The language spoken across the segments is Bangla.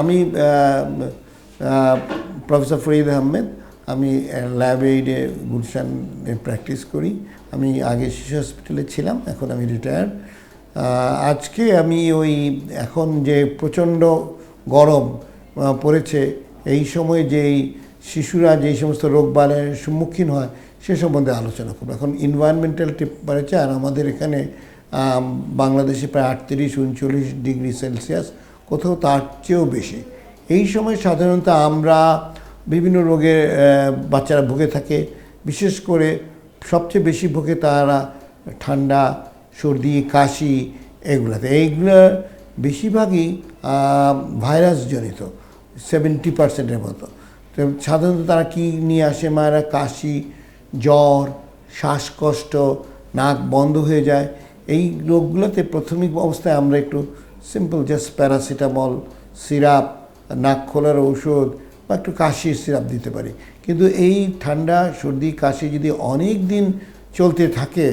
আমি প্রফেসর ফরিদ আহমেদ, আমি ল্যাব এইডে গুলশানে প্র্যাকটিস করি। আমি আগে শিশু হসপিটালে ছিলাম, এখন আমি রিটায়ার্ড আজকে আমি ওই এখন যে প্রচণ্ড গরম পড়েছে, এই সময় যেই শিশুরা যেই সমস্ত রোগবালের সম্মুখীন হয়, সে সম্বন্ধে আলোচনা করব। এখন এনভায়রনমেন্টাল টেম্পারেচার আমাদের এখানে বাংলাদেশে প্রায় আটত্রিশ, উনচল্লিশ ডিগ্রি সেলসিয়াস কোথাও তার চেয়েও বেশি। এই সময় সাধারণত আমরা বিভিন্ন রোগে বাচ্চারা ভুগে থাকে। বিশেষ করে সবচেয়ে বেশি ভুগে তারা ঠান্ডা, সর্দি, কাশি এগুলাতে। এইগুলো বেশিরভাগই ভাইরাসজনিত সেভেন্টি পার্সেন্টের মতো। তো সাধারণত তারা কী নিয়ে আসে মায়েরা? কাশি, জ্বর, শ্বাসকষ্ট, নাক বন্ধ হয়ে যায়। এই রোগগুলোতে প্রাথমিক অবস্থায় আমরা একটু সিম্পল জাস্ট প্যারাসিটামল সিরাপ নাক খোলার ঔষধ বা একটু কাশির সিরাপ দিতে পারি। কিন্তু এই ঠান্ডা, সর্দি, কাশি যদি অনেক দিন চলতে থাকে,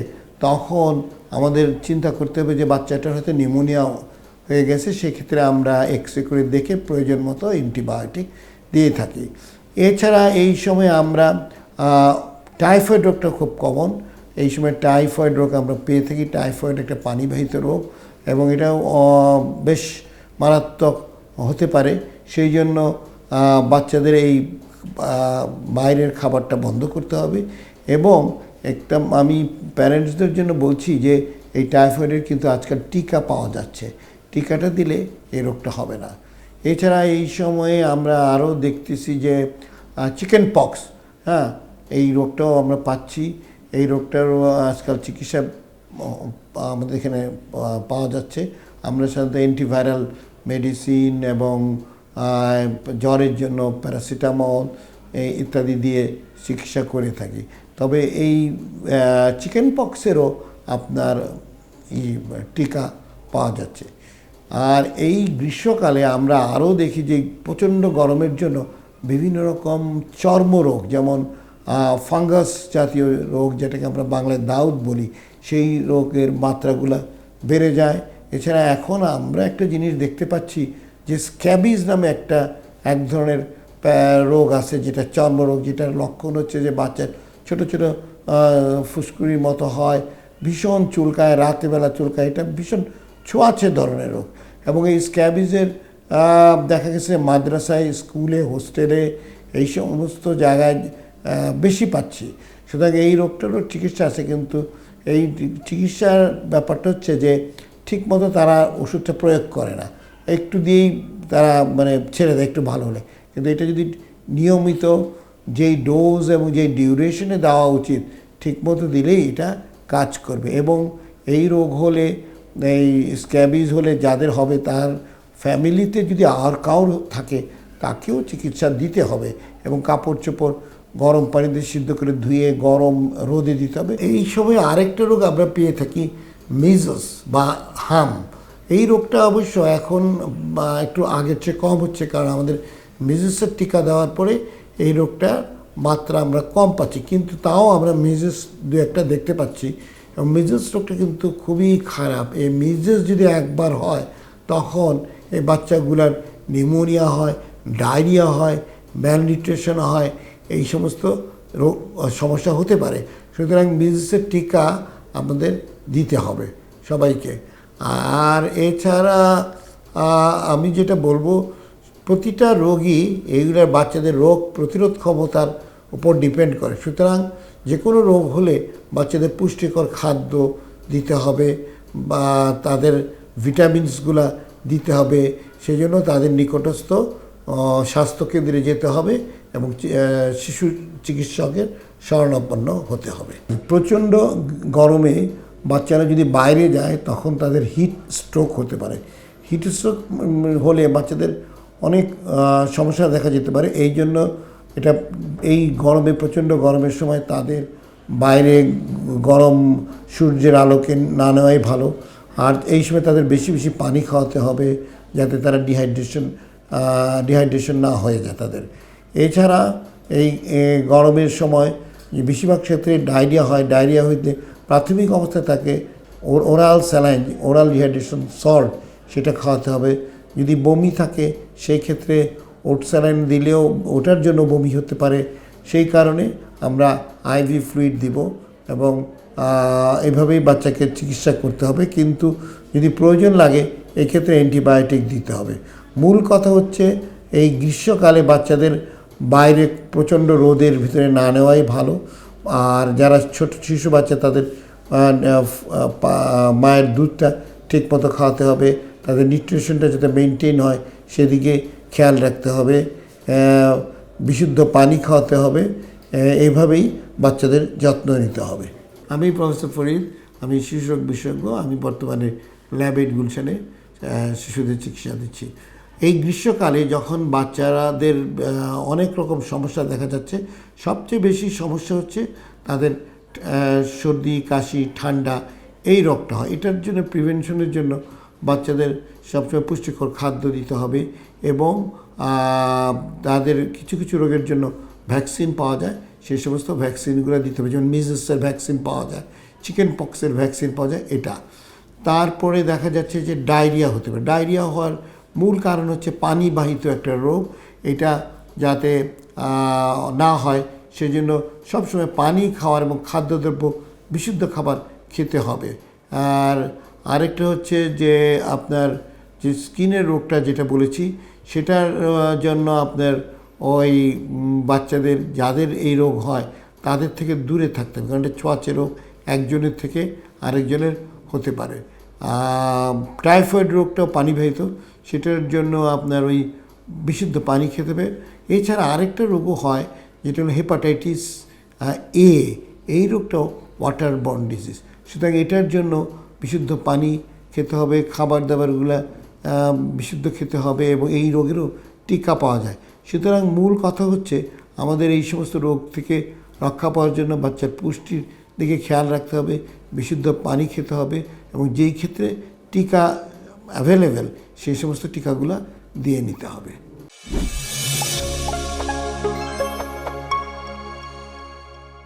তখন আমাদের চিন্তা করতে হবে যে বাচ্চাটার হয়তো নিউমোনিয়া হয়ে গেছে, সেক্ষেত্রে আমরা এক্স করে দেখে প্রয়োজন মতো অ্যান্টিবায়োটিক দিয়ে থাকি। এছাড়া এই সময় আমরা টাইফয়েড রোগটা খুব কমন এই সময় টাইফয়েড রোগ আমরা পেয়ে থাকি। টাইফয়েড একটা পানিবাহিত রোগ। এবং এটাও বেশ মারাত্মক হতে পারে। সেই জন্য বাচ্চাদের এই বাইরের খাবারটা বন্ধ করতে হবে এবং একটা, আমি প্যারেন্টসদের জন্য বলছি যে, এই টাইফয়েডের কিন্তু আজকাল টিকা পাওয়া যাচ্ছে। টিকাটা দিলে এই রোগটা হবে না। এছাড়া এই সময়ে আমরা আরও দেখতেছি যে চিকেন পক্স হ্যাঁ এই রোগটাও আমরা পাচ্ছি। এই রোগটারও আজকাল চিকিৎসা আমাদের এখানে পাওয়া যাচ্ছে। আমরা সাধারণত অ্যান্টিভাইরাল মেডিসিন এবং জ্বরের জন্য প্যারাসিটামল ইত্যাদি দিয়ে চিকিৎসা করে থাকি। তবে এই চিকেন পক্সেরও আপনার টিকা পাওয়া যাচ্ছে। আর এই গ্রীষ্মকালে আমরা আরও দেখি যে প্রচণ্ড গরমের জন্য বিভিন্ন রকম চর্মরোগ, যেমন ফাঙ্গাস জাতীয় রোগ, যেটাকে আমরা বাংলায় দাউদ বলি সেই রোগের মাত্রাগুলো বেড়ে যায়। এছাড়া এখন আমরা একটা জিনিস দেখতে পাচ্ছি যে স্ক্যাবিজ নামে একটা এক ধরনের রোগ আছে যেটা চর্মরোগ যেটার লক্ষণ হচ্ছে যে বাচ্চার ছোট ছোট আহ, ফুসকুড়ির মতো হয় ভীষণ চুলকায় রাতেবেলা চুলকায়। এটা ভীষণ ছোঁয়াচে ধরনের রোগ। এবং এই স্ক্যাবিজের দেখা গেছে মাদ্রাসায় স্কুলে হোস্টেলে এই সমস্ত জায়গায় বেশি পাচ্ছি। সুতরাং এই রোগটারও চিকিৎসা আছে কিন্তু এই চিকিৎসার ব্যাপারটা হচ্ছে যে ঠিকমতো তারা ওষুধটা প্রয়োগ করে না। একটু দিয়েই তারা মানে ছেড়ে দেয়, একটু ভালো হলে। কিন্তু এটা যদি নিয়মিত যেই ডোজ এবং যেই ডিউরেশনে দেওয়া উচিত, ঠিকমতো দিলেই এটা কাজ করবে। এবং এই রোগ হলে, এই স্ক্যাবিজ হলে যাদের হবে তার ফ্যামিলিতে যদি আর কাউর থাকে, তাকেও চিকিৎসা দিতে হবে। এবং কাপড় চোপড় গরম পানিতে সিদ্ধ করে ধুয়ে গরম রোদে দিতে হবে। এই সময় আরেকটা রোগ আমরা পেয়ে থাকি মিজস বা হাম। এই রোগটা অবশ্য এখন একটু আগের চেয়ে কম হচ্ছে কারণ আমাদের মিজেসের টিকা দেওয়ার পরে এই রোগটা মাত্রা আমরা কম পাচ্ছি। কিন্তু তাও আমরা মিজেস দু একটা দেখতে পাচ্ছি। এবং মিজেস রোগটা কিন্তু খুবই খারাপ। এই মিজেস যদি একবার হয়, তখন এই বাচ্চাগুলার নিউমোনিয়া হয় ডায়রিয়া হয় ম্যালনিউট্রিশন হয় এই সমস্ত রোগ সমস্যা হতে পারে। সুতরাং মিজেসের টিকা আমাদের দিতে হবে সবাইকে। আর এছাড়া আমি যেটা বলব, প্রতিটা রোগী এইগুলার বাচ্চাদের রোগ প্রতিরোধ ক্ষমতার উপর ডিপেন্ড করে। সুতরাং যে কোনো রোগ হলে বাচ্চাদের পুষ্টিকর খাদ্য দিতে হবে বা তাদের ভিটামিনসগুলা দিতে হবে। সেই জন্য তাদের নিকটস্থ স্বাস্থ্যকেন্দ্রে যেতে হবে। এবং শিশু চিকিৎসকের শরণাপন্ন হতে হবে। প্রচণ্ড গরমে বাচ্চারা যদি বাইরে যায়, তখন তাদের হিট স্ট্রোক হতে পারে। হিট স্ট্রোক হলে বাচ্চাদের অনেক সমস্যা দেখা যেতে পারে। এই জন্য এটা, এই গরমে, প্রচণ্ড গরমের সময় তাদের বাইরে গরম সূর্যের আলোকে না নেওয়াই ভালো। আর এই সময় তাদের বেশি বেশি পানি খাওয়াতে হবে যাতে তারা ডিহাইড্রেশন ডিহাইড্রেশন না হয়ে যায় তাদের। এছাড়া এই গরমের সময় যে বেশিরভাগ ক্ষেত্রে ডায়রিয়া হয়, ডায়রিয়া হইতে প্রাথমিক অবস্থায় তাকে oral saline, oral dehydration salt সেটা খাওয়াতে হবে। যদি বমি থাকে, সেই ক্ষেত্রে ওট স্যালাইন দিলেও ওটার জন্য বমি হতে পারে। সেই কারণে আমরা আইভি ফ্লুইড দিব এবং এভাবেই বাচ্চাকে চিকিৎসা করতে হবে। কিন্তু যদি প্রয়োজন লাগে, এক্ষেত্রে অ্যান্টিবায়োটিক দিতে হবে। মূল কথা হচ্ছে, এই গ্রীষ্মকালে বাচ্চাদের বাইরে প্রচণ্ড রোদের ভিতরে না নেওয়াই ভালো। আর যারা ছোট শিশু বাচ্চা, তাদের মায়ের দুধটা ঠিকমতো খাওয়াতে হবে। তাদের নিউট্রিশনটা যাতে মেনটেন হয়, সেদিকে খেয়াল রাখতে হবে। বিশুদ্ধ পানি খাওয়াতে হবে। এইভাবেই বাচ্চাদের যত্ন নিতে হবে। আমি প্রফেসর ফরিদ, আমি শিশু রোগ বিশেষজ্ঞ, আমি বর্তমানে ল্যাব এইড গুলশানে শিশুদের চিকিৎসা দিচ্ছি। এই গ্রীষ্মকালে যখন বাচ্চারাদের অনেক রকম সমস্যা দেখা যাচ্ছে, সবচেয়ে বেশি সমস্যা হচ্ছে তাদের সর্দি, কাশি, ঠান্ডা, এই রোগটা হয়। এটার জন্য, প্রিভেনশনের জন্য বাচ্চাদের সবসময় পুষ্টিকর খাদ্য দিতে হবে এবং তাদের কিছু কিছু রোগের জন্য ভ্যাকসিন পাওয়া যায়। সেই সমস্ত ভ্যাকসিনগুলো দিতে হবে। যেমন মিজেসের ভ্যাকসিন পাওয়া যায়, চিকেন পক্সের ভ্যাকসিন পাওয়া যায়, এটা। তারপরে দেখা যাচ্ছে যে ডায়রিয়া হতে পারে। ডায়রিয়া হওয়ার মূল কারণ হচ্ছে পানিবাহিত একটা রোগ। এটা যাতে না হয়, সেজন্য সবসময় পানি খাওয়ার এবং খাদ্যদ্রব্য বিশুদ্ধ খাবার খেতে হবে। আর আরেকটা হচ্ছে যে, আপনার যে স্কিনের রোগটা যেটা বলেছি, সেটার জন্য আপনার ওই বাচ্চাদের, যাদের এই রোগ হয়, তাদের থেকে দূরে থাকতে হবে। কারণ এটা ছোঁয়াচে রোগ, একজনের থেকে আরেকজনের হতে পারে। টাইফয়েড রোগটাও পানিবাহিত। সেটার জন্য আপনার ওই বিশুদ্ধ পানি খেতে হবে। এছাড়া আরেকটা রোগও হয়, যেটা হলো হেপাটাইটিস এ এই রোগটাও ওয়াটার বর্ন ডিজিজ সুতরাং এটার জন্য বিশুদ্ধ পানি খেতে হবে খাবার দাবারগুলো বিশুদ্ধ খেতে হবে এবং এই রোগেরও টিকা পাওয়া যায়। সুতরাং মূল কথা হচ্ছে, আমাদের এই সমস্ত রোগ থেকে রক্ষা পাওয়ার জন্য বাচ্চার পুষ্টির দিকে খেয়াল রাখতে হবে, বিশুদ্ধ পানি খেতে হবে এবং যেই ক্ষেত্রে টিকা অ্যাভেলেবেল সেই সমস্ত টিকাগুলো দিয়ে নিতে হবে।